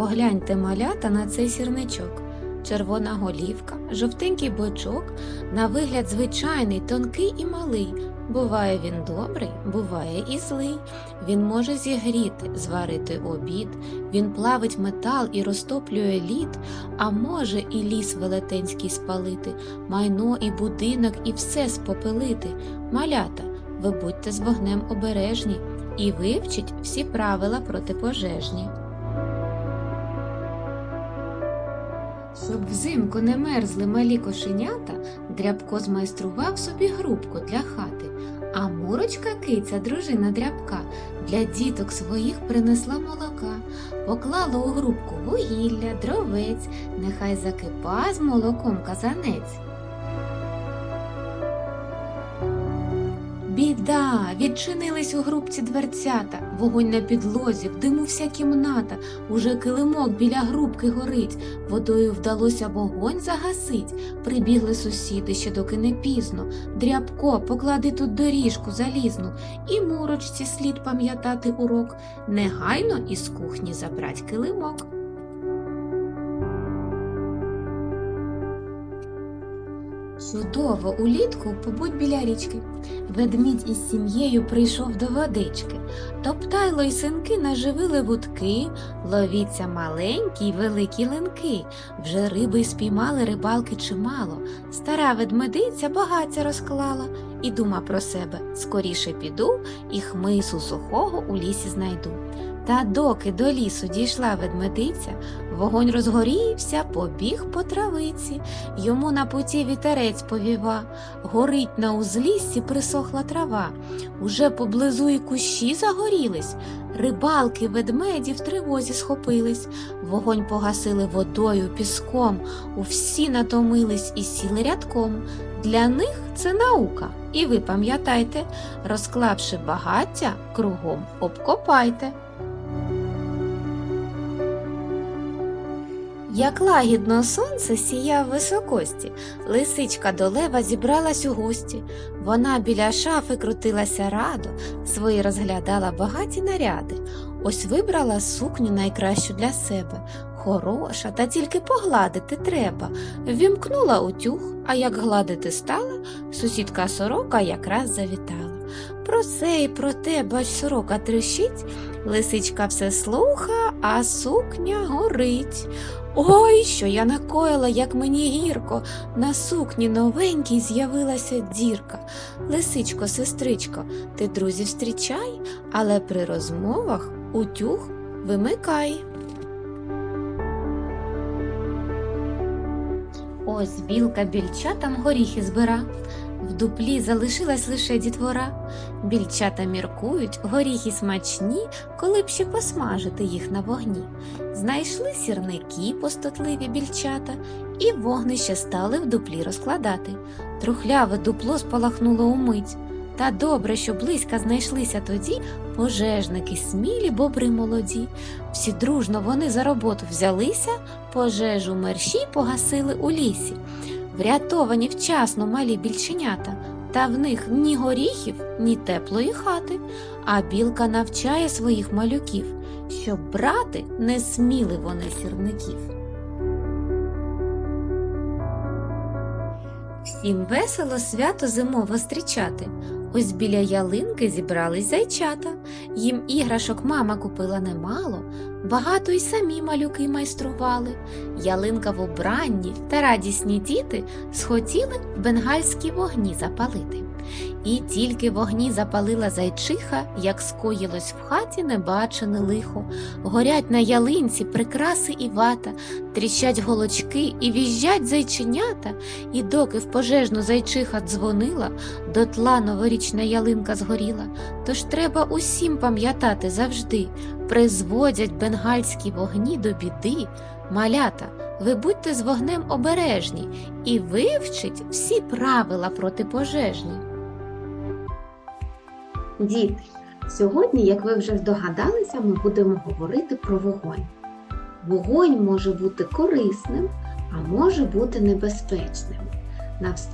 Погляньте малята на цей сірничок. Червона голівка, жовтенький бочок, на вигляд звичайний, тонкий і малий. Буває він добрий, буває і злий. Він може зігріти, зварити обід, він плавить метал і розтоплює лід, а може і ліс велетенський спалити, майно і будинок, і все спопелити. Малята, ви будьте з вогнем обережні і вивчіть всі правила протипожежні. Щоб взимку не мерзли малі кошенята, дрябко змайстрував собі грубку для хати. А мурочка киця, дружина дрябка, для діток своїх принесла молока, поклала у грубку вугілля, дровець, нехай закипа з молоком казанець. Біда! Відчинились у грубці дверцята, вогонь на підлозі, в диму вся кімната, уже килимок біля грубки горить, водою вдалося вогонь загасить. Прибігли сусіди, ще доки не пізно. Дрябко, поклади тут доріжку залізну, і мурочці слід пам'ятати урок. Негайно із кухні забрать килимок. Чудово улітку побудь біля річки. Ведмідь із сім'єю прийшов до водички. Топтайло й синки наживили вудки, ловіться маленькі й великі линки. Вже риби спіймали рибалки чимало. Стара ведмедиця багаття розклала і дума про себе скоріше піду і хмису сухого у лісі знайду. Та доки до лісу дійшла ведмедиця, вогонь розгорівся, побіг по травиці. Йому на путі вітерець повіва, горить на узліссі присохла трава. Уже поблизу і кущі загорілись. Рибалки ведмеді в тривозі схопились, вогонь погасили водою, піском, усі натомились і сіли рядком. Для них це наука, і ви пам'ятайте, розклавши багаття, кругом обкопайте. Як лагідно сонце сіяв високості, лисичка до лева зібралась у гості. Вона біля шафи крутилася радо, свої розглядала багаті наряди. Ось вибрала сукню найкращу для себе. Хороша, та тільки погладити треба. Ввімкнула утюг, а як гладити стала, сусідка сорока якраз завітала. Про це і про те, бач, сорока трещить, лисичка все слуха, а сукня горить. Ой, що я накоїла, як мені гірко, на сукні новенькій з'явилася дірка. Лисичко, сестричко, ти друзів зустрічай, але при розмовах утюг вимикай. Ось білка більчатам горіхи збира. В дуплі залишилась лише дітвора. Більчата міркують, горіхи смачні, коли б ще посмажити їх на вогні. Знайшли сірники постотливі більчата, і вогнище стали в дуплі розкладати. Трухляве дупло спалахнуло умить. Та добре, що близько знайшлися тоді пожежники, смілі бобри молоді. Всі дружно вони за роботу взялися, пожежу мерщій погасили у лісі. Врятовані вчасно малі більченята, та в них ні горіхів, ні теплої хати, а білка навчає своїх малюків, щоб брати не сміли вони сірників. Всім весело свято зимово зустрічати. Ось біля ялинки зібрались зайчата. Їм іграшок мама купила немало, багато й самі малюки майстрували. Ялинка в убранні та радісні діти схотіли бенгальські вогні запалити. І тільки вогні запалила зайчиха, як скоїлось в хаті небачене лихо. Горять на ялинці прикраси і вата, тріщать голочки і віжжать зайченята, і доки в пожежну зайчиха дзвонила, дотла новорічна ялинка згоріла. Тож треба усім пам'ятати завжди, призводять бенгальські вогні до біди. Малята, ви будьте з вогнем обережні і вивчіть всі правила протипожежні. Діти, сьогодні, як ви вже здогадалися, ми будемо говорити про вогонь. Вогонь може бути корисним, а може бути небезпечним.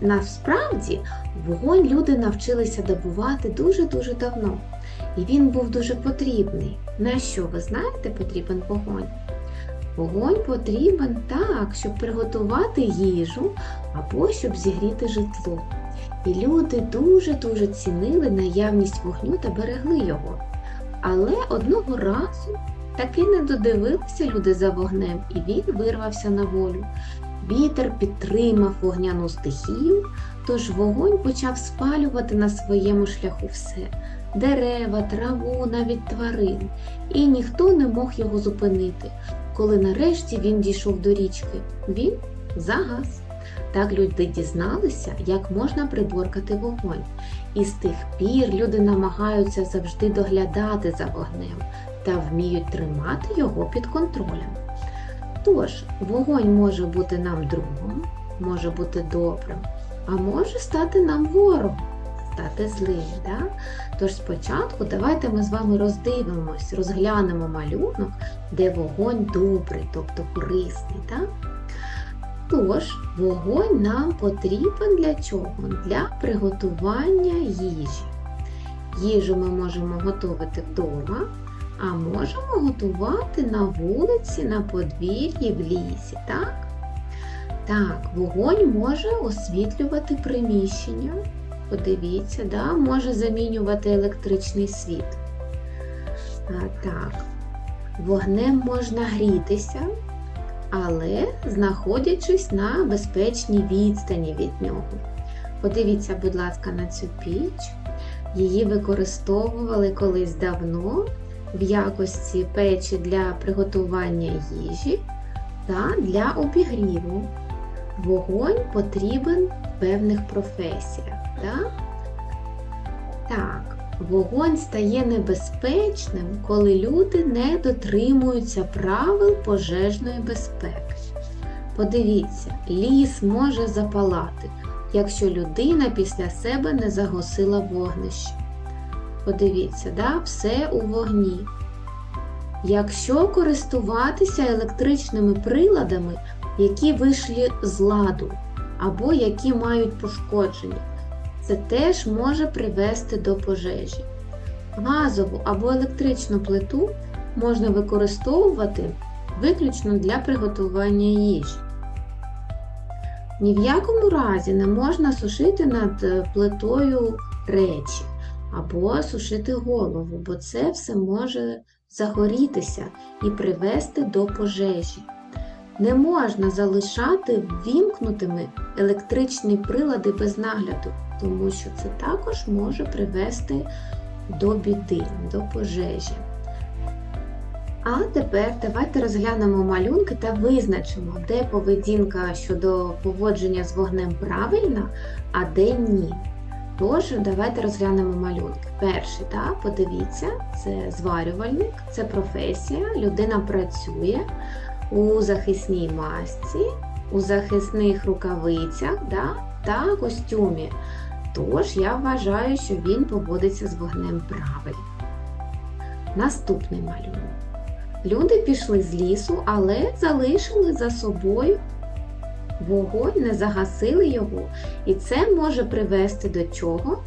Насправді, вогонь люди навчилися добувати дуже-дуже давно, і він був дуже потрібний. На що ви знаєте потрібен вогонь? Вогонь потрібен так, щоб приготувати їжу або щоб зігріти житло. І люди дуже-дуже цінили наявність вогню та берегли його. Але одного разу таки не додивилися люди за вогнем, і він вирвався на волю. Вітер підтримав вогняну стихію, тож вогонь почав спалювати на своєму шляху все дерева, траву, навіть тварин, і ніхто не мог його зупинити. Коли нарешті він дійшов до річки, він загас. Так люди дізналися, як можна приборкати вогонь. І з тих пір люди намагаються завжди доглядати за вогнем та вміють тримати його під контролем. Тож, вогонь може бути нам другом, може бути добрим, а може стати нам ворогом, стати злим. Да? Тож спочатку давайте ми з вами роздивимось, розглянемо малюнок, де вогонь добрий, тобто корисний. Так? Тож, вогонь нам потрібен для чого? Для приготування їжі. Їжу ми можемо готувати вдома, а можемо готувати на вулиці, на подвір'ї, в лісі, так? Так, вогонь може освітлювати приміщення. Подивіться, да? може замінювати електричний світ. А, так, вогнем можна грітися, але знаходячись на безпечній відстані від нього. Подивіться, будь ласка, на цю піч. Її використовували колись давно в якості печі для приготування їжі та для обігріву. Вогонь потрібен в певних професіях. Так? так, вогонь стає небезпечним, коли люди не дотримуються правил пожежної безпеки. Подивіться, ліс може запалати, якщо людина після себе не загасила вогнище. Подивіться, да, все у вогні. Якщо користуватися електричними приладами, які вийшли з ладу або які мають пошкодження, це теж може привести до пожежі. Газову або електричну плиту можна використовувати виключно для приготування їжі. Ні в якому разі не можна сушити над е, плитою речі або сушити голову, бо це все може загорітися і привести до пожежі. Не можна залишати ввімкнутими електричні прилади без нагляду, тому що це також може привести до біди, до пожежі. А тепер давайте розглянемо малюнки та визначимо, де поведінка щодо поводження з вогнем правильна, а де ні. Тож, давайте розглянемо малюнки. Перший, так, подивіться, це зварювальник, це професія, людина працює у захисній масці, у захисних рукавицях да, та костюмі. Тож я вважаю, що він поводиться з вогнем правильно. Наступний малюнок. Люди пішли з лісу, але залишили за собою вогонь, не загасили його, і це може привести до чого?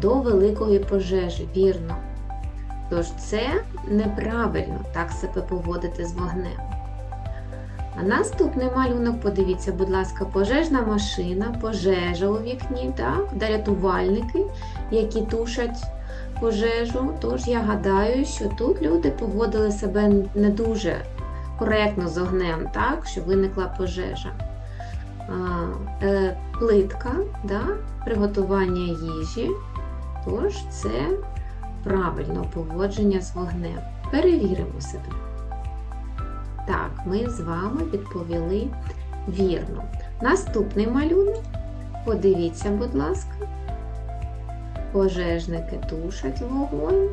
До великої пожежі, вірно. Тож це неправильно так себе поводити з вогнем. А наступний малюнок, подивіться, будь ласка, пожежна машина, пожежа у вікні, так, рятувальники, які тушать пожежу. Тож я гадаю, що тут люди поводили себе не дуже коректно з огнем, так, що виникла пожежа. Е, плитка, да, приготування їжі. Тож це правильно поводження з вогнем. Перевіримо себе. Так, ми з вами відповіли вірно. Наступний малюнок. Подивіться, будь ласка. Пожежники тушать вогонь,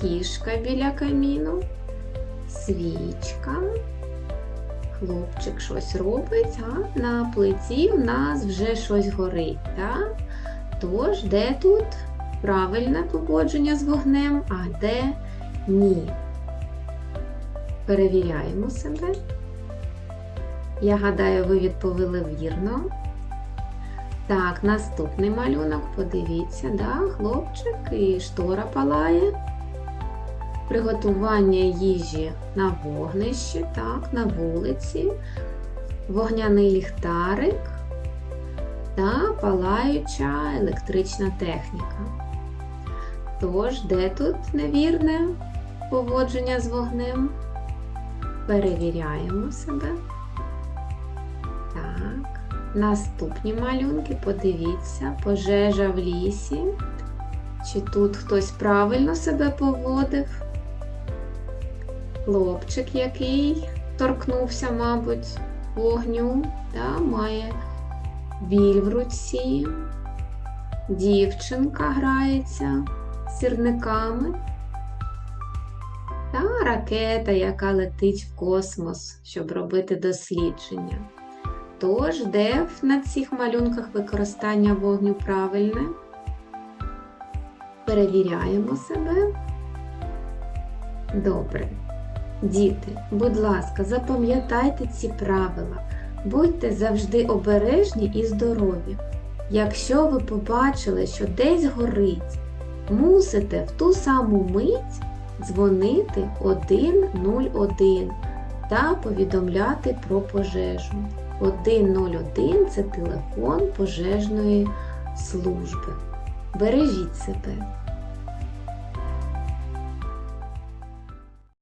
кішка біля каміну, свічка. Хлопчик щось робить, а на плиті в нас вже щось горить. Так? Тож, де тут правильне поводження з вогнем, а де ні? Перевіряємо себе. Я гадаю, ви відповіли вірно. Так, наступний малюнок, подивіться, да, і штора палає. приготування їжі на вогнищі, так, на вулиці, вогняний ліхтарик та палаюча електрична техніка. Тож, де тут невірне поводження з вогнем? Перевіряємо себе. Так. Наступні малюнки, подивіться, пожежа в лісі. Чи тут хтось правильно себе поводив? Хлопчик, який торкнувся, мабуть, вогню, да, має біль в руці. Дівчинка грається сірниками. Та ракета, яка летить в космос, щоб робити дослідження. Тож, де на цих малюнках використання вогню правильне? Перевіряємо себе. Добре. Діти, будь ласка, запам'ятайте ці правила. Будьте завжди обережні і здорові. Якщо ви побачили, що десь горить, мусите в ту саму мить дзвонити 101 та повідомляти про пожежу. 101 це телефон пожежної служби. Бережіть себе.